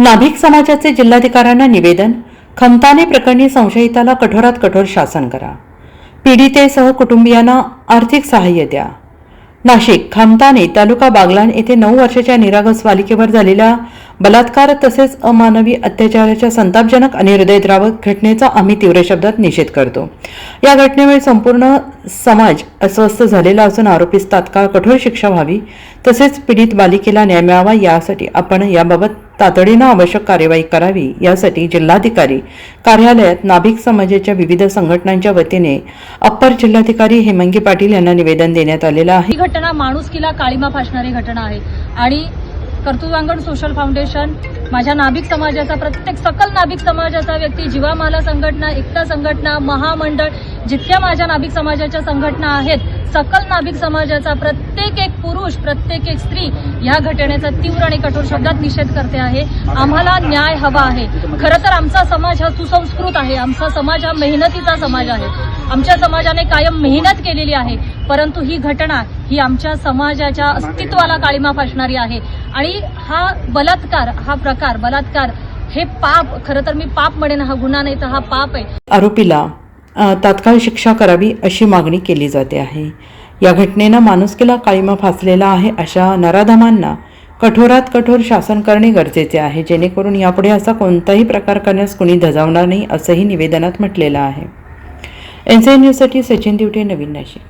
नाभिक समाजाचे जिल्हाधिकाऱ्यांना निवेदन खमताने प्रकरणी संशयिताला कठोरात कठोर शासन करा. पीडितेसह कुटुंबियांना आर्थिक सहाय्य द्या. नाशिक खामताने तालुका बागलान येथे नऊ वर्षाच्या निरागस बालिकेवर झालेल्या बलात्कार तसेच अमानवी अत्याचाराच्या संतापजनक आणि हृदयद्रावक घटनेचा आम्ही तीव्र शब्दात निषेध करतो. या घटनेमुळे संपूर्ण समाज अस्वस्थ झालेला असून आरोपीस तात्काळ कठोर शिक्षा व्हावी तसेच पीडित बालिकेला न्याय मिळावा यासाठी आपण याबाबत तातडीनं आवश्यक कार्यवाही करावी यासाठी जिल्हाधिकारी कार्यालयात नाभिक समाजाच्या विविध संघटनांच्या वतीने अप्पर जिल्हाधिकारी हेमंगी पाटील यांना निवेदन देण्यात आलेलं आहे. ही घटना माणुसकीला काळीमा फासणारी घटना आहे. आणि कर्तृत्वांगण सोशल फाउंडेशन माझ्या नाभिक समाजाचा प्रत्येक सकल नाभिक समाजाचा व्यक्ती जीवामाला संघटना एकता संघटना महामंडळ जितक्या माझ्या नाभिक समाजाच्या संघटना आहेत सकल नाभिक समाजाचा प्रत्येक एक पुरुष प्रत्येक एक स्त्री या घटनेचा तीव्र आणि कठोर शब्दात निषेध करते आहे. आम्हाला न्याय हवा आहे. खरं तर आमचा समाज हा सुसंस्कृत आहे. आमचा समाज हा मेहनतीचा समाज आहे. आमच्या समाजाने कायम मेहनत केलेली आहे. परंतु ही घटना ही आमच्या समाजाच्या अस्तित्वाला काळीमा फासणारी आहे. आणि हा बलात्कार हा प्रकार बलात्कार हे पाप. खरं तर मी पाप म्हणेन हा गुन्हा नाही तर हा पाप आहे. आरोपीला तात्काळ शिक्षा करावी अशी मागणी केली जाते आहे. या घटनेनं माणुसकीला काळीमा फासलेला आहे अशा नराधमांना कठोरात कठोर शासन करणे गरजेचे आहे. जेणेकरून यापुढे असा कोणताही प्रकार करण्यास कुणी धजावणार नाही असंही निवेदनात म्हटलेलं आहे. एन सी न्यूजसाठी सचिन दिवटे नवीन नाशिक.